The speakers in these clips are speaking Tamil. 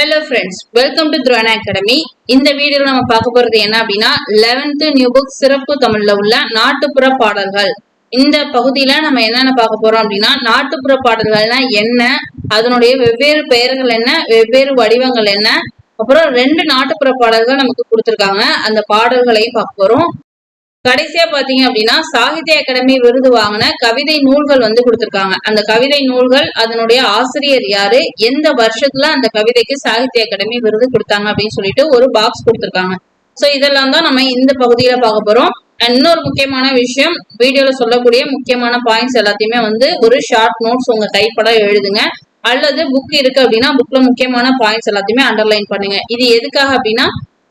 Hello friends welcome to Drona academy இந்த வீடியோவில் நம்ம பார்க்க போறது என்ன அப்படின்னா 11th நியூ புக் சிறப்பு தமிழ்ல உள்ள நாட்டுப்புற பாடல்கள். இந்த பகுதியில நம்ம என்னென்ன பார்க்க போறோம் அப்படின்னா நாட்டுப்புற பாடல்கள்னா என்ன அதனுடைய வெவ்வேறு பெயர்கள் என்ன வெவ்வேறு வடிவங்கள் என்ன அப்புறம் ரெண்டு நாட்டுப்புற பாடல்கள் நமக்கு கொடுத்துருக்காங்க. அந்த பாடல்களையும் பார்க்க போறோம். கடைசியா பாத்தீங்க அப்படின்னா சாகித்ய அகாடமி விருது வாங்கின கவிதை நூல்கள் வந்து கொடுத்திருக்காங்க. அந்த கவிதை நூல்கள் அதனுடைய ஆசிரியர் யாரு? எந்த வருஷத்துல அந்த கவிதைக்கு சாகித்ய அகாடமி விருது கொடுத்தாங்க அப்படின்னு சொல்லிட்டு ஒரு பாக்ஸ் கொடுத்திருக்காங்க. சோ இதெல்லாம் தான் நம்ம இந்த பகுதியில பார்க்க போறோம். And இன்னொரு முக்கியமான விஷயம் வீடியோல சொல்லக்கூடிய முக்கியமான பாயிண்ட்ஸ் எல்லாத்தையுமே வந்து ஒரு ஷார்ட் நோட்ஸ் உங்க கைப்பட எழுதுங்க. அல்லது புக் இருக்கு அப்படின்னா புக்ல முக்கியமான பாயிண்ட்ஸ் எல்லாத்தையுமே அண்டர்லைன் பண்ணுங்க. இது எதுக்காக அப்படின்னா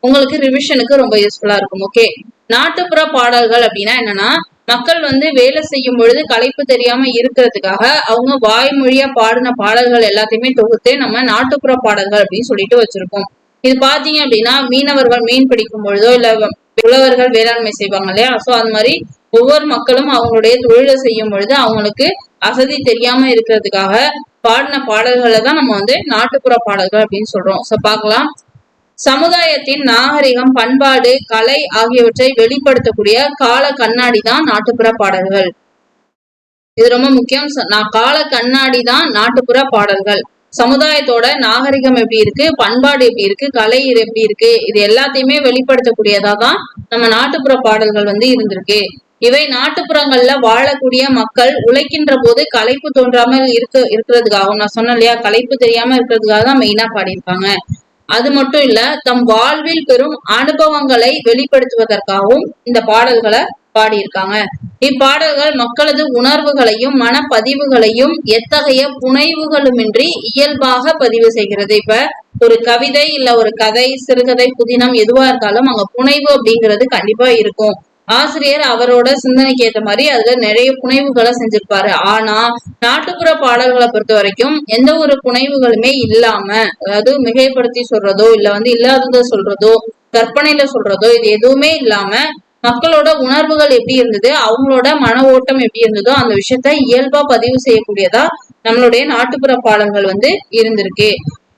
உங்களுக்கு ரிவிஷனுக்கு ரொம்ப யூஸ்ஃபுல்லா இருக்கும் ஓகே நாட்டுப்புற பாடல்கள் அப்படின்னா என்னன்னா மக்கள் வந்து வேலை செய்யும் பொழுது களைப்பு தெரியாம இருக்கிறதுக்காக அவங்க வாய்மொழியா பாடின பாடல்கள் எல்லாத்தையுமே தொகுத்து நம்ம நாட்டுப்புற பாடல்கள் அப்படின்னு சொல்லிட்டு வச்சிருக்கோம் இது பாத்தீங்க அப்படின்னா மீனவர்கள் மீன் பிடிக்கும் பொழுதோ இல்ல உழவர்கள் வேளாண்மை செய்வாங்க இல்லையா? சோ அந்த மாதிரி ஒவ்வொரு மக்களும் அவங்களுடைய தொழிலை செய்யும் பொழுது அவங்களுக்கு அசதி தெரியாம இருக்கிறதுக்காக பாடின பாடல்களை தான் நம்ம வந்து நாட்டுப்புற பாடல்கள் அப்படின்னு சொல்றோம். சோ பாக்கலாம் சமுதாயத்தின் நாகரிகம் பண்பாடு கலை ஆகியவற்றை வெளிப்படுத்தக்கூடிய கால கண்ணாடி தான் நாட்டுப்புற பாடல்கள். இது ரொம்ப முக்கியம். நான் கால கண்ணாடி தான் நாட்டுப்புற பாடல்கள். சமுதாயத்தோட நாகரிகம் எப்படி இருக்கு பண்பாடு எப்படி இருக்கு கலை இது எப்படி இருக்கு இது எல்லாத்தையுமே வெளிப்படுத்தக்கூடியதா தான் நம்ம நாட்டுப்புற பாடல்கள் வந்து இருந்திருக்கு. இவை நாட்டுப்புறங்கள்ல வாழக்கூடிய மக்கள் உழைக்கின்ற போது களைப்பு தோன்றாமல் இருக்க இருக்கிறதுக்காகவும் நான் சொன்னேன் இல்லையா களைப்பு தெரியாம இருக்கிறதுக்காக தான் மெயினா பாடியிருப்பாங்க. அது மட்டும் இல்ல தம் வாழ்வில் பெறும் அனுபவங்களை வெளிப்படுத்துவதற்காகவும் இந்த பாடல்களை பாடியிருக்காங்க. இப்பாடல்கள் மக்களது உணர்வுகளையும் மனப்பதிவுகளையும் எத்தகைய புனைவுகளுமின்றி இயல்பாக பதிவு செய்கிறது. இப்ப ஒரு கவிதை இல்ல ஒரு கதை சிறுகதை புதினம் எதுவா இருந்தாலும் அங்க புனைவு அப்படிங்கிறது கண்டிப்பா இருக்கும். ஆசிரியர் அவரோட சிந்தனைக்கு ஏத்த மாதிரி அதுல நிறைய புனைவுகளை செஞ்சிருப்பாரு. ஆனா நாட்டுப்புற பாடல்களை பொறுத்த வரைக்கும் எந்த ஒரு புனைவுகளுமே இல்லாம அதாவது மிகைப்படுத்தி சொல்றதோ இல்ல வந்து இல்லாததை சொல்றதோ கற்பனையில சொல்றதோ இது எதுவுமே இல்லாம மக்களோட உணர்வுகள் எப்படி இருந்தது அவங்களோட மன ஓட்டம் எப்படி இருந்ததோ அந்த விஷயத்த இயல்பா பதிவு செய்யக்கூடியதா நம்மளுடைய நாட்டுப்புற பாடல்கள் வந்து இருந்திருக்கு.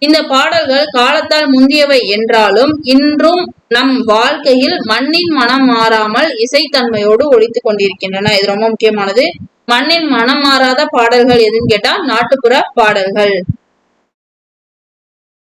இந்த பாடல்கள் காலத்தால் முந்தியவை என்றாலும் இன்றும் நம் வாழ்க்கையில் மண்ணின் மனம் மாறாமல் இசைத்தன்மையோடு ஒழித்துக் கொண்டிருக்கின்றன. இது ரொம்ப முக்கியமானது. மண்ணின் மனம் மாறாத பாடல்கள் எதுன்னு கேட்டா நாட்டுப்புற பாடல்கள்.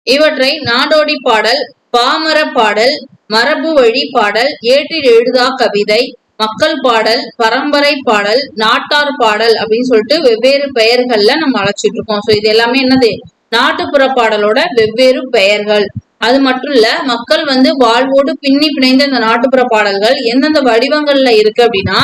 இவற்றை நாடோடி பாடல் பாமர பாடல் மரபு வழி பாடல் ஏற்றில் எழுதா கவிதை மக்கள் பாடல் பரம்பரை பாடல் நாட்டார் பாடல் அப்படின்னு சொல்லிட்டு வெவ்வேறு பெயர்கள்ல நம்ம அழைச்சிட்டு இருக்கோம். சோ இது எல்லாமே என்னது? நாட்டுப்புற பாடலோட வெவ்வேறு பெயர்கள். அது மட்டும் இல்ல மக்கள் வந்து வாழ்வோடு பின்னி பிணைந்த இந்த நாட்டுப்புற பாடல்கள் எந்தெந்த வடிவங்கள்ல இருக்கு அப்படின்னா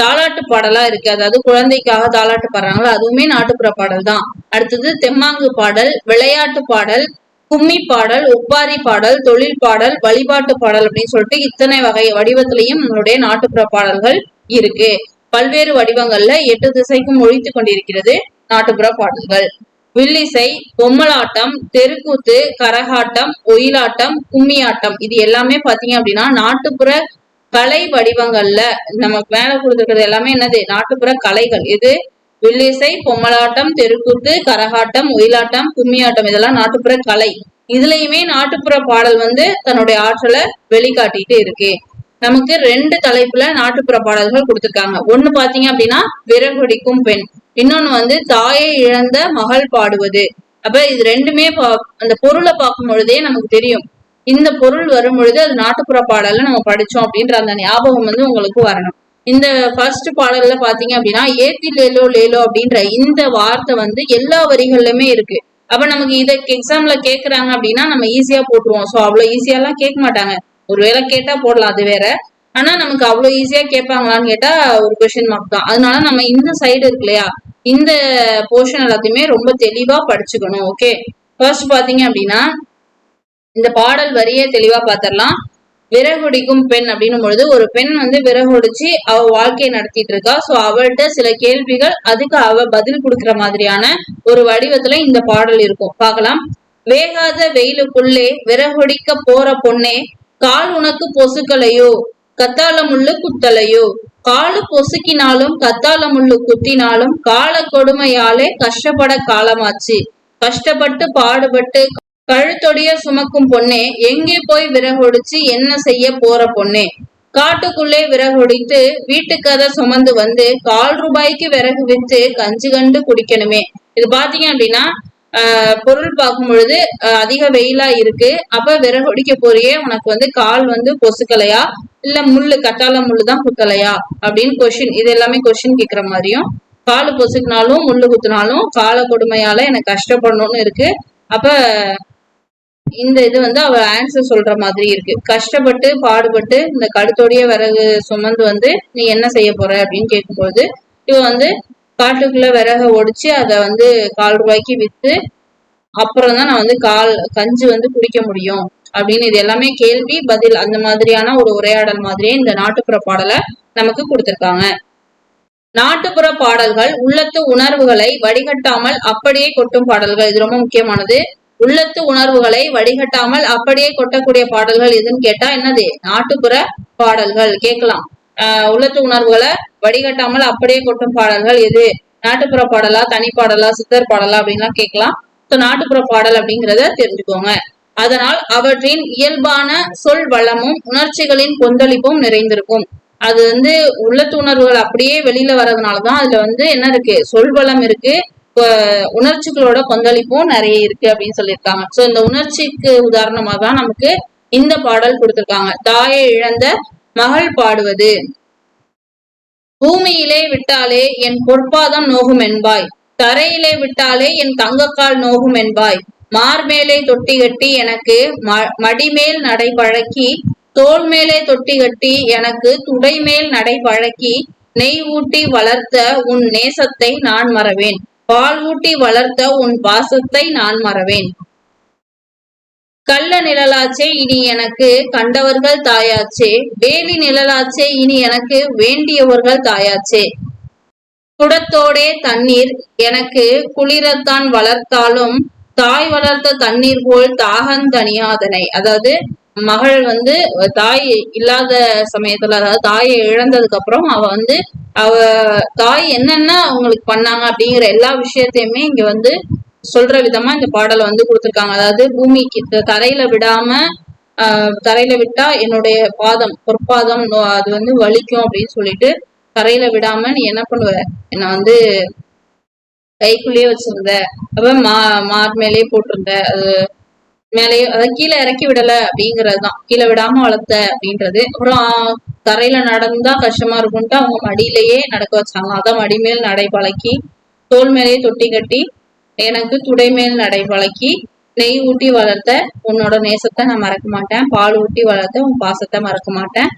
தாலாட்டு பாடலா இருக்கு. அதாவது குழந்தைக்காக தாலாட்டு பாடுறாங்களோ அதுவுமே நாட்டுப்புற பாடல் தான். அடுத்தது தெம்மாங்கு பாடல் விளையாட்டு பாடல் கும்மி பாடல் ஒப்பாரி பாடல் தொழில் பாடல் வழிபாட்டு பாடல் அப்படின்னு சொல்லிட்டு இத்தனை வகை வடிவத்திலையும் நம்மளுடைய நாட்டுப்புற பாடல்கள் இருக்கு. பல்வேறு வடிவங்கள்ல எட்டு திசைக்கும் ஒழித்து கொண்டிருக்கிறது நாட்டுப்புற பாடல்கள். வில்லிசை பொம்மலாட்டம் தெருக்கூத்து கரகாட்டம் ஒயிலாட்டம் கும்மியாட்டம். இது எல்லாமே பாத்தீங்க அப்படின்னா நாட்டுப்புற கலை வடிவங்கள்ல நமக்கு மேல கொடுத்துருக்கிறது எல்லாமே என்னது? நாட்டுப்புற கலைகள். இது வில்லிசை பொம்மலாட்டம் தெருக்கூத்து கரகாட்டம் ஒயிலாட்டம் கும்மியாட்டம் இதெல்லாம் நாட்டுப்புற கலை. இதுலயுமே நாட்டுப்புற பாடல் வந்து தன்னுடைய ஆற்றலை வெளிக்காட்டிட்டு இருக்கு. நமக்கு ரெண்டு தலைப்புல நாட்டுப்புற பாடல்கள் கொடுத்திருக்காங்க. ஒண்ணு பாத்தீங்க அப்படின்னா விறகுடிக்கும் பெண். இன்னொன்னு வந்து தாயை இழந்த மகள் பாடுவது. அப்ப இது ரெண்டுமே பா- அந்த பொருளை பார்க்கும் பொழுதே நமக்கு தெரியும். இந்த பொருள் வரும் பொழுது அது நாட்டுப்புற பாடல்ல நம்ம படிச்சோம் அப்படின்ற அந்த ஞாபகம் வந்து உங்களுக்கு வரணும். இந்த ஃபர்ஸ்ட் பாடல்ல பாத்தீங்க அப்படின்னா ஏத்தி லேலோ லேலோ அப்படின்ற இந்த வார்த்தை வந்து எல்லா வரிகள்லயுமே இருக்கு. அப்ப நமக்கு இதை எக்ஸாம்ல கேக்குறாங்க அப்படின்னா நம்ம ஈஸியா போட்டுருவோம். சோ அவ்வளவு ஈஸியா எல்லாம் கேட்க மாட்டாங்க. ஒருவேளை கேட்டா போடலாம் அது வேற. ஆனா நமக்கு அவ்வளவு ஈஸியா கேட்பாங்களான்னு கேட்டா ஒரு கொஸ்டின் மார்க் தான். அதனால நம்ம இந்த சைடு இருக்கு இல்லையா? இந்த போர்ஷன் எல்லாத்தையுமே ரொம்ப தெளிவா படிச்சுக்கணும் ஓகே ஃபர்ஸ்ட் பாத்தீங்க அப்படின்னா இந்த பாடல் வரியே தெளிவா பாத்திரலாம். விறகுடிக்கும் பெண் அப்படின்னும் பொழுது ஒரு பெண் வந்து விறகுடிச்சு அவ வாழ்க்கையை நடத்திட்டு இருக்கா. சோ அவள்கிட்ட சில கேள்விகள் அதுக்கு அவ பதில் கொடுக்குற மாதிரியான ஒரு வடிவத்துல இந்த பாடல் இருக்கும். பார்க்கலாம். வேகாத வெயிலுக்குள்ளே விறகுடிக்க போற பொண்ணே கால் உனக்கு பொசுக்கலையோ கத்தாளமுள்ளு குத்தலையோ. காலு பொசுக்கினாலும் கத்தாளமுள்ளு குத்தினாலும் கால கொடுமையாலே கஷ்டப்பட காலமாச்சு. கஷ்டப்பட்டு பாடுபட்டு கழுத்தொடிய சுமக்கும் பொண்ணே எங்கே போய் விறகொடிச்சு என்ன செய்ய போற பொண்ணே? காட்டுக்குள்ளே விறகொடித்து வீட்டுக்கதை சுமந்து வந்து கால் ரூபாய்க்கு விறகு வித்து கஞ்சி கண்டு குடிக்கணுமே. இது பாத்தீங்க அப்படின்னா பொருள் பார்க்கும் பொழுது அதிக வெயிலா இருக்கு. அப்ப விறகொடிக்க போறியே உனக்கு வந்து கால் வந்து பொசுக்கலையா இல்ல முள்ளு கட்டால முள்ளு தான் குத்தலையா அப்படின்னு கொஸ்டின் இது எல்லாமே கொஸ்டின் கேக்குற மாதிரியும். காலு பொசுக்கினாலும் முள்ளு குத்துனாலும் கால கொடுமையால எனக்கு கஷ்டப்படணும்னு இருக்கு. அப்ப இந்த இது வந்து அவ ஆன்சர் சொல்ற மாதிரி இருக்கு. கஷ்டப்பட்டு பாடுபட்டு இந்த கடுத்தோடைய விறகு சுமந்து வந்து நீ என்ன செய்ய போற அப்படின்னு கேட்கும்போது இவ வந்து காட்டுக்குள்ள விறக ஒடிச்சு அதை வந்து கால் ரூபாய்க்கு வித்து அப்புறம் தான் நான் வந்து கால் கஞ்சி வந்து குடிக்க முடியும் அப்படின்னு இது எல்லாமே கேள்வி பதில் அந்த மாதிரியான ஒரு உரையாடல் மாதிரியே இந்த நாட்டுப்புற பாடலை நமக்கு கொடுத்திருக்காங்க. நாட்டுப்புற பாடல்கள் உள்ளத்து உணர்வுகளை வடிகட்டாமல் அப்படியே கொட்டும் பாடல்கள் இது ரொம்ப முக்கியமானது. உள்ளத்து உணர்வுகளை வடிகட்டாமல் அப்படியே கொட்டக்கூடிய பாடல்கள் எதுன்னு கேட்டா என்னது? நாட்டுப்புற பாடல்கள் கேட்கலாம். ஆஹ் உள்ளத்து உணர்வுகளை வடிகட்டாமல் அப்படியே கொட்டும் பாடல்கள் எது? நாட்டுப்புற பாடலா தனி பாடலா சித்தர் பாடலா அப்படின்லாம் கேட்கலாம். ஸோ நாட்டுப்புற பாடல் அப்படிங்கிறத தெரிஞ்சுக்கோங்க. அதனால் அவற்றின் இயல்பான சொல் வளமும் உணர்ச்சிகளின் கொந்தளிப்பும் நிறைந்திருக்கும். அது வந்து உள்ளத்து உணர்வுகள் அப்படியே வெளியில வர்றதுனாலதான் அதுல வந்து என்ன இருக்கு? சொல்வளம் இருக்கு. உணர்ச்சிகளோட கொந்தளிப்பும் நிறைய இருக்கு அப்படின்னு சொல்லியிருக்காங்க. சோ இந்த உணர்ச்சிக்கு உதாரணமா தான் நமக்கு இந்த பாடல் கொடுத்திருக்காங்க. தாயை இழந்த மகள் பாடுவது. பூமியிலே விட்டாலே என் பொற்பாதம் நோகும் என்பாய். தரையிலே விட்டாலே என் தங்கக்கால் நோகும் என்பாய். மார்மேலே தொட்டி கட்டி எனக்கு மடிமேல் நடை பழக்கி தோல் மேலே தொட்டி கட்டி எனக்கு துடை மேல் நடை பழக்கி நெய் ஊட்டி வளர்த்த உன் நேசத்தை நான் மறவேன். பால் ஊட்டி வளர்த்த உன் பாசத்தை நான் மறவேன். கள்ள நிழலாச்சே இனி எனக்கு கண்டவர்கள் தாயாச்சே வேலி நிழலாச்சே இனி எனக்கு வேண்டியவர்கள் தாயாச்சே. குடத்தோடே தண்ணீர் எனக்கு குளிரத்தான் வளர்த்தாலும் தாய் வளர்த்த தண்ணீர் போல் தாகந்தனியாதனை அதாவது மகள் வந்து தாய் இல்லாத சமயத்துல அதாவது தாயை இழந்ததுக்கு அப்புறம் அவ வந்து அவ தாய் என்னென்ன அவங்களுக்கு பண்ணாங்க அப்படிங்கிற எல்லா விஷயத்தையுமே இங்க வந்து சொல்ற விதமா இந்த பாடலை வந்து கொடுத்துருக்காங்க. அதாவது பூமிக்கு தரையில விடாம தரையில விட்டா என்னுடைய பாதம் பொற்பாதம் அது வந்து வலிக்கும் அப்படின்னு சொல்லிட்டு தரையில விடாம நீ என்ன பண்ணுவ? என்ன வந்து கைக்குள்ளேயே வச்சிருந்த. அப்ப மா மார் மேலேயே போட்டிருந்த. அது மேலேயே அதாவது கீழே இறக்கி விடல அப்படிங்கறதுதான் கீழே விடாம வளர்த்த அப்படின்றது. அப்புறம் தரையில நடந்தா கஷ்டமா இருக்கும்ட்டு அவங்க மடியிலேயே நடக்க வச்சாங்க. அதான் மடி மேல் நடை பழக்கி தோல் மேலேயே தொட்டி கட்டி எனக்கு துடைமேல் நடை பழக்கி நெய் ஊட்டி வளர்த்த உன்னோட நேசத்தை நான் மறக்க மாட்டேன். பால் ஊட்டி வளர்த்த உன் பாசத்தை மறக்க மாட்டேன்.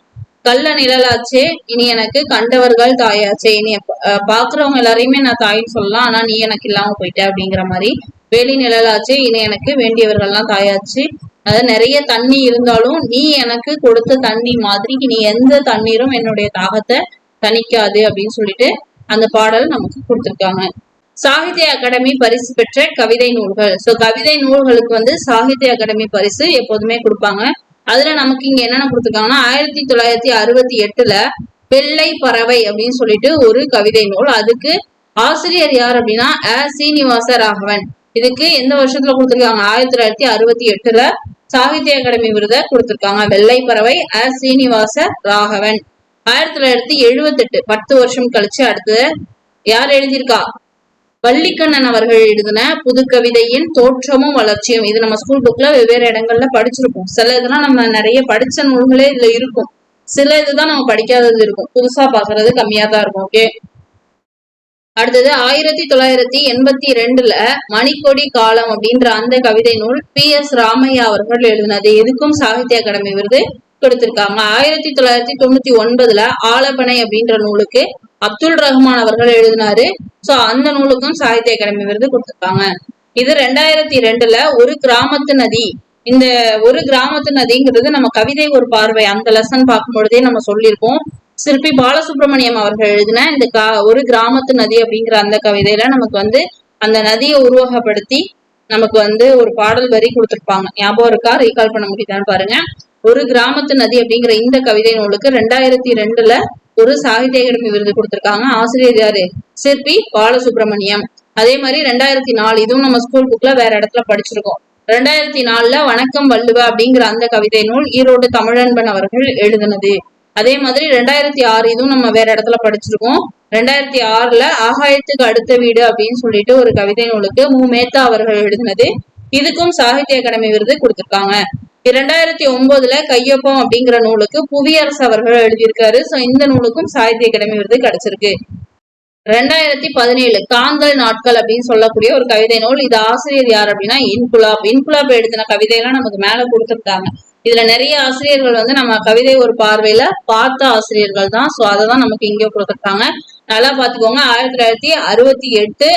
கள்ள நிழலாச்சே இனி எனக்கு கண்டவர்கள் தாயாச்சே. இனி பாக்குறவங்க எல்லாரையுமே நான் தாயின்னு சொல்லலாம். ஆனா நீ எனக்கு இல்லாம போயிட்ட அப்படிங்கிற மாதிரி. வெளி நிழலாச்சே இனி எனக்கு வேண்டியவர்கள்லாம் தாயாச்சு. அதாவது நிறைய தண்ணி இருந்தாலும் நீ எனக்கு கொடுத்த தண்ணி மாதிரி இனி எந்த தண்ணீரும் என்னுடைய தாகத்தை தணிக்காது அப்படின்னு சொல்லிட்டு அந்த பாடல் நமக்கு கொடுத்துருக்காங்க. சாகித்ய அகாடமி பரிசு பெற்ற கவிதை நூல்கள். சோ கவிதை நூல்களுக்கு வந்து சாகித்ய அகாடமி பரிசு எப்போதுமே கொடுப்பாங்க. அதுல நமக்கு இங்க என்னென்ன கொடுத்துருக்காங்கன்னா ஆயிரத்தி தொள்ளாயிரத்தி அறுபத்தி எட்டுல வெள்ளை பறவை அப்படின்னு சொல்லிட்டு ஒரு கவிதை நூல். அதுக்கு ஆசிரியர் யார் அப்படின்னா அ. சீனிவாச ராகவன். இதுக்கு எந்த வருஷத்துல கொடுத்துருக்காங்க? ஆயிரத்தி தொள்ளாயிரத்தி அறுபத்தி எட்டுல சாகித்ய அகாடமி விருதை கொடுத்திருக்காங்க. வெள்ளை பறவை அ. சீனிவாச ராகவன். ஆயிரத்தி தொள்ளாயிரத்தி எழுபத்தி எட்டு பத்து வருஷம் கழிச்சு அடுத்து யார் எழுதியிருக்கா? வள்ளிக்கண்ணன் அவர்கள் எழுதின புது கவிதையின் தோற்றமும் வளர்ச்சியும். இது நம்ம ஸ்கூல் புக்ல வெவ்வேறு இடங்கள்ல படிச்சிருக்கோம். சில இதெல்லாம் நம்ம நிறைய படிச்ச நூல்களே இதுல இருக்கும். சில இதுதான் நம்ம படிக்காதது இருக்கும். புதுசா பாக்குறது கம்மியா தான் இருக்கும் ஓகே அடுத்தது ஆயிரத்தி தொள்ளாயிரத்தி எண்பத்தி ரெண்டுல மணிக்கொடி காலம் அப்படின்ற அந்த கவிதை நூல் பி. எஸ். ராமையா அவர்கள் எழுதினது எதுக்கும் சாகித்ய அகாடமி விருது கொடுத்திருக்காங்க. ஆயிரத்தி தொள்ளாயிரத்தி தொண்ணூத்தி ஒன்பதுல ஆலப்பனை அப்படின்ற நூலுக்கு அப்துல் ரஹ்மான் அவர்கள் எழுதினாரு. சோ அந்த நூலுக்கும் சாகித்ய அகாடமி விருது கொடுத்திருக்காங்க. இது ரெண்டாயிரத்தி ரெண்டுல ஒரு கிராமத்து நதி. இந்த ஒரு கிராமத்து நதிங்கிறது நம்ம கவிதை ஒரு பார்வை. அந்த லெசன் பார்க்கும் பொழுதே நம்ம சொல்லியிருக்கோம் சிற்பி பாலசுப்ரமணியம் அவர்கள் எழுதின இந்த கா ஒரு கிராமத்து நதி அப்படிங்கிற அந்த கவிதையில நமக்கு வந்து அந்த நதியை உருவகப்படுத்தி நமக்கு வந்து ஒரு பாடல் வரி கொடுத்துருப்பாங்க. ஞாபகம் இருக்கா? ரீகால் பண்ண முடியுதான்னு பாருங்க. ஒரு கிராமத்து நதி அப்படிங்கிற இந்த கவிதை நூலுக்கு ரெண்டாயிரத்தி ரெண்டுல ஒரு சாகித்ய அகாடமி விருது கொடுத்திருக்காங்க. ஆசிரியர் யாரு? சிற்பி பாலசுப்ரமணியம். அதே மாதிரி ரெண்டாயிரத்தி நாலு இதுவும் நம்ம ஸ்கூல் புக்ல வேற இடத்துல படிச்சிருக்கோம். ரெண்டாயிரத்தி நாலுல வணக்கம் வள்ளுவ அப்படிங்கிற அந்த கவிதை நூல் ஈரோடு தமிழன்பன் அவர்கள் எழுதினது. அதே மாதிரி ரெண்டாயிரத்தி ஆறு இதுவும் நம்ம வேற இடத்துல படிச்சிருக்கோம். ரெண்டாயிரத்தி ஆறுல ஆகாயத்துக்கு அடுத்த வீடு அப்படின்னு சொல்லிட்டு ஒரு கவிதை நூலுக்கு மு. மேத்தா அவர்கள் எழுதினது. இதுக்கும் சாகித்ய அகாடமி விருது கொடுத்திருக்காங்க. இரண்டாயிரத்தி ஒன்பதுல கையொப்பம் அப்படிங்கிற நூலுக்கு புவியரசு அவர்கள் எழுதியிருக்காரு சோ இந்த நூலுக்கும் சாகித்ய அகாடமி விருது கிடைச்சிருக்கு. ரெண்டாயிரத்தி பதினேழு காந்தல் நாட்கள் அப்படின்னு சொல்லக்கூடிய ஒரு கவிதை நூல். இது ஆசிரியர் யார் அப்படின்னா இன்குலாப். இன்குலாப் எழுதின கவிதையெல்லாம் நமக்கு மேல கொடுத்துருக்காங்க. இதுல நிறைய ஆசிரியர்கள் வந்து நம்ம கவிதை ஒரு பார்வையில பார்த்த ஆசிரியர்கள் தான். சோ அதை தான் நமக்கு இங்க கொடுத்துருக்காங்க. நல்லா பாத்துக்கோங்க ஆயிரத்தி தொள்ளாயிரத்தி அறுபத்தி எட்டு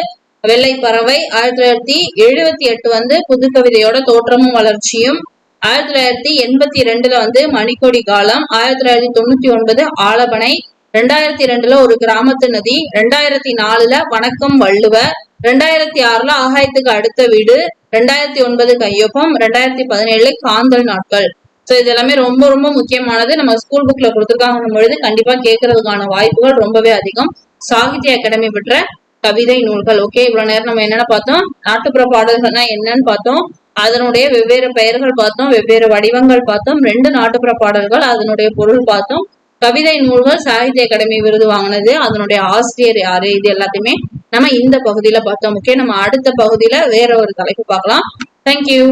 வெள்ளை பறவை ஆயிரத்தி தொள்ளாயிரத்தி எழுபத்தி எட்டு வந்து புது கவிதையோட தோற்றமும் வளர்ச்சியும் ஆயிரத்தி தொள்ளாயிரத்தி எண்பத்தி ரெண்டுல வந்து மணிக்கொடி காலம் ஆயிரத்தி தொள்ளாயிரத்தி தொண்ணூத்தி ஒன்பது ஆலபனை ரெண்டாயிரத்தி ரெண்டுல ஒரு கிராமத்து நதி ரெண்டாயிரத்தி நாலுல வணக்கம் வள்ளுவ ரெண்டாயிரத்தி ஆறுல ஆகாயத்துக்கு அடுத்த வீடு ரெண்டாயிரத்தி ஒன்பது கையொப்பம் ரெண்டாயிரத்தி பதினேழுல காந்தல் நாட்கள். சோ இது எல்லாமே ரொம்ப ரொம்ப முக்கியமானது. நம்ம ஸ்கூல் புக்ல கொடுத்துருக்காங்க பொழுது கண்டிப்பா கேட்கறதுக்கான வாய்ப்புகள் ரொம்பவே அதிகம். சாகித்ய அகாடமி பெற்ற கவிதை நூல்கள். ஓகே இவ்வளவு நேரம் நம்ம என்னென்ன பார்த்தோம்? நாட்டுப்புற பாடல்கள்னா என்னன்னு பார்த்தோம். அதனுடைய வெவ்வேறு பெயர்கள் பார்த்தோம் வெவ்வேறு வடிவங்கள் பார்த்தோம் ரெண்டு நாட்டுப்புற பாடல்கள் அதனுடைய பொருள் பார்த்தோம். கவிதை நூல்கள் சாகித்ய அகாடமி விருது வாங்கினது அதனுடைய ஆசிரியர் யாரு இது எல்லாத்தையுமே நம்ம இந்த பகுதியில பார்த்தோம். ஓகே நம்ம அடுத்த பகுதியில வேற ஒரு தலைப்பு பார்க்கலாம். தேங்க்யூ